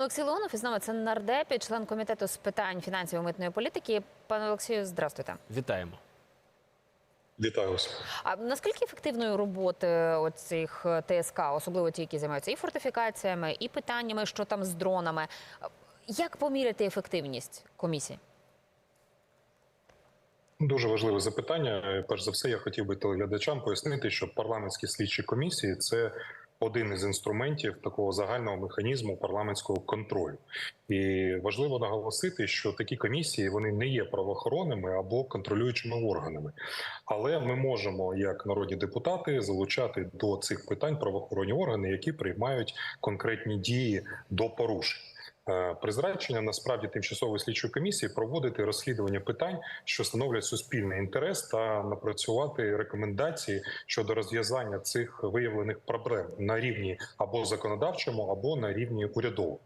Олексій Леонов із нами це нардеп і член комітету з питань фінансів і митної політики. Пане Олексію, здравствуйте. Вітаємо. Вітаю вас. А наскільки ефективною роботи оцих е, ТСК, особливо ті, які займаються і фортифікаціями, і питаннями, що там з дронами? Як поміряти ефективність комісії? Дуже важливе запитання. Перш за все, я хотів би телеглядачам пояснити, що парламентські слідчі комісії це один із інструментів такого загального механізму парламентського контролю. І важливо наголосити, що такі комісії вони не є правоохоронними або контролюючими органами, але ми можемо, як народні депутати, залучати до цих питань правоохоронні органи, які приймають конкретні дії до порушень. Е, Призначення насправді тимчасової слідчої комісії проводити розслідування питань, що становлять суспільний інтерес, та напрацювати рекомендації щодо розв'язання цих виявлених проблем на рівні або законодавчому, або на рівні урядовому.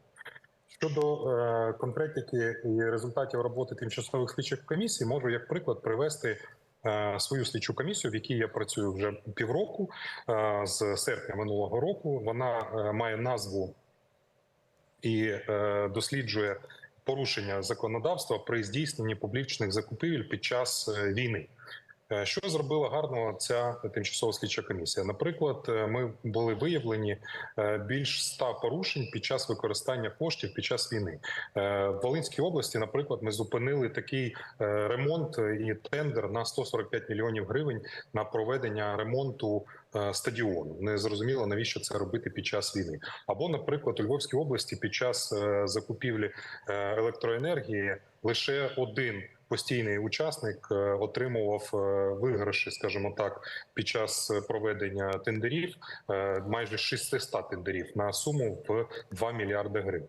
Щодо е, конкретики і результатів роботи тимчасових слідчих комісій, можу як приклад привести е, свою слідчу комісію, в якій я працюю вже півроку е, з серпня минулого року. Вона має назву і е, досліджує порушення законодавства при здійсненні публічних закупівель під час е, війни. Е, Що зробила гарного ця тимчасова слідча комісія? Наприклад, е, ми були виявлені е, більш ста порушень під час використання коштів під час війни. В Волинській області, наприклад, ми зупинили такий ремонт і тендер на 145 мільйонів гривень на проведення ремонту стадіону. Не зрозуміло навіщо це робити під час війни. Або, наприклад, у Львовській області під час закупівлі електроенергії лише один постійний учасник е, отримував е, виграші, скажімо так, під час проведення тендерів е, майже 600 тендерів на суму в 2 мільярди гривень.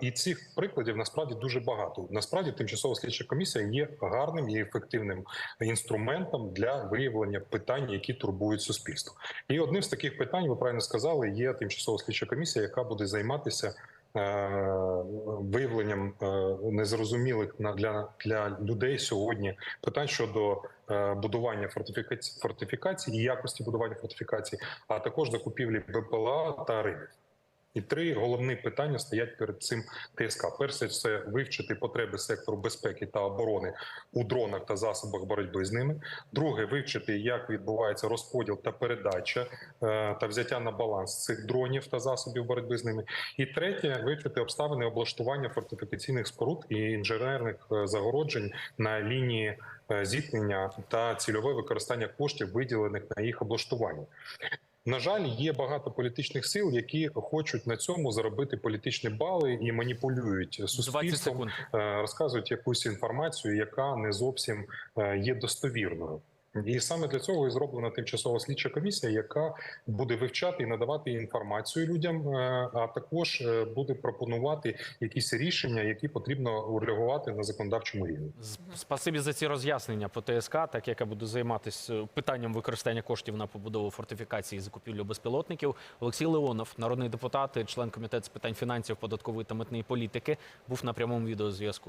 І цих прикладів насправді дуже багато. Насправді, тимчасова слідча комісія є гарним і ефективним інструментом для виявлення питань, які турбують суспільство. І одним з таких питань, ви правильно сказали, є тимчасова слідча комісія, яка буде займатися виявленням е, незрозумілих для, для людей сьогодні питань щодо е, будування фортифікацій, фортифікацій і якості будування фортифікацій, а також закупівлі БПЛА та РИБ. І три головні питання стоять перед цим ТСК. Перше це вивчити потреби сектору безпеки та оборони у дронах та засобах боротьби з ними. Друге вивчити, як відбувається розподіл та передача е, та взяття на баланс цих дронів та засобів боротьби з ними. І третє вивчити обставини облаштування фортифікаційних споруд і інженерних е, загороджень на лінії е, зіткнення та цільове використання коштів, виділених на їх облаштування. На жаль, є багато політичних сил, які хочуть на цьому заробити політичні бали і маніпулюють 20 суспільством, е, розказують якусь інформацію, яка не зовсім е, є достовірною. І саме для цього і зроблена тимчасова слідча комісія, яка буде вивчати і надавати інформацію людям, е, а також е, буде пропонувати якісь рішення, які потрібно урегувати на законодавчому рівні. Спасибі за ці роз'яснення по ТСК, так як я буду займатися питанням використання коштів на побудову фортифікації і закупівлю безпілотників. Олексій Леонов, народний депутат, член комітету з питань фінансів, податкової та митної політики, був на прямому відеозв'язку.